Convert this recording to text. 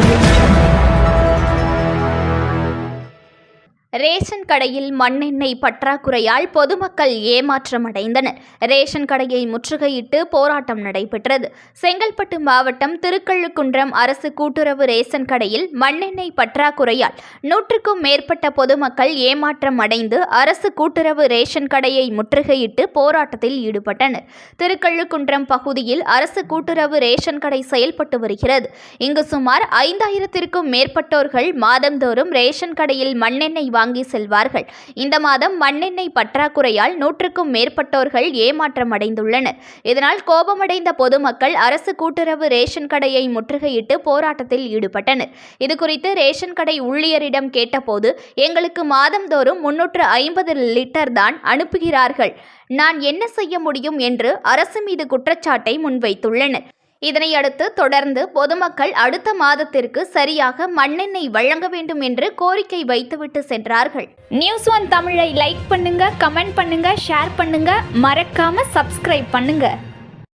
audio ration கடையில் மண்ணெண்ணெய் பற்றாக்குறையால் பொதுமக்கள் ஏமாற்றம் அடைந்தனர் ரேஷன் கடையை முற்றுகையிட்டு போராட்டம் நடைபெற்றது. செங்கல்பட்டு மாவட்டம் திருக்கழுக்குன்றம் அரசு கூட்டுறவு ரேஷன் கடையில் மண்ணெண்ணெய் பற்றாக்குறையால் நூற்றுக்கும் மேற்பட்ட பொதுமக்கள் ஏமாற்றம் அடைந்து அரசு கூட்டுறவு ரேஷன் கடையை முற்றுகையிட்டு போராட்டத்தில் ஈடுபட்டனர். திருக்கழுக்குன்றம் பகுதியில் அரசு கூட்டுறவு ரேஷன் கடை செயல்பட்டு வருகிறது. இங்கு சுமார் ஐந்தாயிரத்திற்கும் மேற்பட்டோர்கள் மாதந்தோறும் ரேஷன் கடையில் மண்ணெண்ணெய் வாங்கி செல்வார்கள். இந்த மாதம் மண்ணெண்ணெய் பற்றாக்குறையால் நூற்றுக்கும் மேற்பட்டோர்கள் ஏமாற்றம் அடைந்துள்ளனர் இதனால் கோபமடைந்த பொதுமக்கள் அரசு கூட்டுறவு ரேஷன் கடையை முற்றுகையிட்டு போராட்டத்தில் ஈடுபட்டனர். இதுகுறித்து ரேஷன் கடை ஊழியரிடம் கேட்டபோது எங்களுக்கு மாதந்தோறும் முன்னூற்று ஐம்பது லிட்டர் தான் அனுப்புகிறார்கள். நான் என்ன செய்ய முடியும்? என்று அரசு மீது குற்றச்சாட்டை முன்வைத்துள்ளனர். இதனையடுத்து தொடர்ந்து பொதுமக்கள் அடுத்த மாதத்திற்கு சரியாக மண்ணெண்ணெய் வழங்க வேண்டும் என்று கோரிக்கை வைத்துவிட்டு சென்றார்கள். நியூஸ் ஒன் தமிழை லைக் பண்ணுங்க கமெண்ட் பண்ணுங்க ஷேர் பண்ணுங்க. மறக்காம சப்ஸ்கிரைப் பண்ணுங்க.